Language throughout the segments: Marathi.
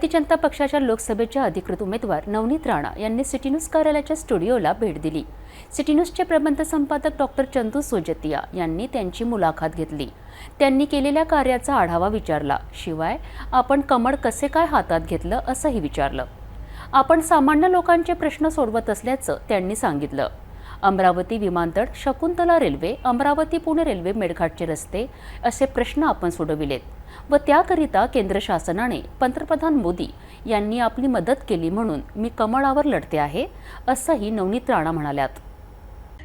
भारतीय जनता पक्षाच्या लोकसभेच्या अधिकृत उमेदवार नवनीत राणा यांनी सिटी न्यूज कार्यालयाच्या स्टुडिओला भेट दिली. सिटी न्यूजचे प्रबंध संपादक डॉक्टर चंदू सोजतिया यांनी त्यांची मुलाखत घेतली. त्यांनी केलेल्या कार्याचा आढावा विचारला. शिवाय आपण कमळ कसे काय हातात घेतलं असंही विचारलं. आपण सामान्य लोकांचे प्रश्न सोडवत असल्याचं त्यांनी सांगितलं. अमरावती विमानतळ शकुंतला रेल्वे अमरावती पुणे रेल्वे मेळघाटचे रस्ते असे प्रश्न आपण सोडविलेत. व त्याकरिता केंद्र शासनाने पंतप्रधान मोदी यांनी आपली मदत केली म्हणून मी कमळावर लढते आहे असंही नवनीत राणा म्हणाल्यात.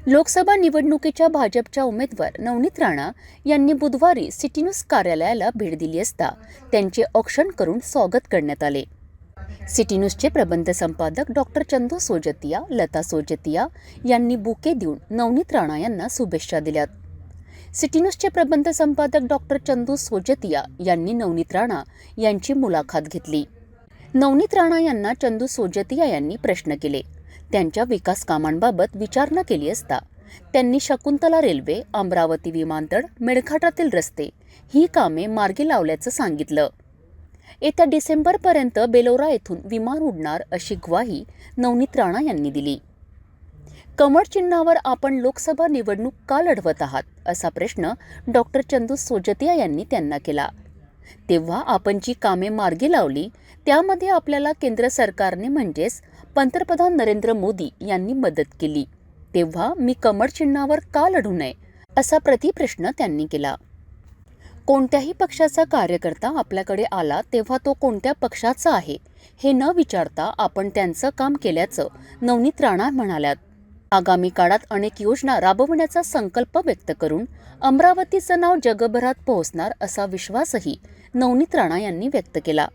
लोकसभा निवडणुकीच्या भाजपच्या उमेदवार नवनीत राणा यांनी बुधवारी सिटी न्यूज कार्यालयाला भेट दिली असता त्यांचे औक्षण करून स्वागत करण्यात आले. सिटी न्यूजचे प्रबंध संपादक डॉक्टर चंदू सोजतिया लता सोजतिया यांनी बुके देऊन नवनीत राणा यांना शुभेच्छा दिल्यात. सिटीनसचे प्रबंध संपादक डॉक्टर चंदू सोजतिया यांनी नवनीत राणा यांची मुलाखत घेतली. नवनीत राणा यांना चंदू सोजतिया यांनी प्रश्न केले. त्यांच्या विकास कामांबाबत विचारणा केली असता त्यांनी शकुंतला रेल्वे अमरावती विमानतळ मेळघाटातील रस्ते ही कामे मार्गी लावल्याचं सांगितलं. येत्या डिसेंबरपर्यंत बेलोरा येथून विमान उडणार अशी ग्वाही नवनीत राणा यांनी दिली. कमळ चिन्हावर आपण लोकसभा निवडणूक का लढवत आहात? असा प्रश्न डॉक्टर चंदू सोजतिया यांनी त्यांना केला. तेव्हा आपण जी कामे मार्गी लावली त्यामध्ये आपल्याला केंद्र सरकारने म्हणजेच पंतप्रधान नरेंद्र मोदी यांनी मदत केली. तेव्हा मी कमळ चिन्हावर का लढू नये? असा प्रतिप्रश्न त्यांनी केला. कोणत्याही पक्षाचा कार्यकर्ता आपल्याकडे आला तेव्हा तो कोणत्या पक्षाचा आहे हे न विचारता आपण त्यांचं काम केल्याचं नवनीत राणा म्हणाल्यात. आगामी काळात अनेक योजना राबवण्याचा संकल्प व्यक्त करून अमरावतीचं नाव जगभरात पोहोचणार असा विश्वासही नवनीत राणा यांनी व्यक्त केला.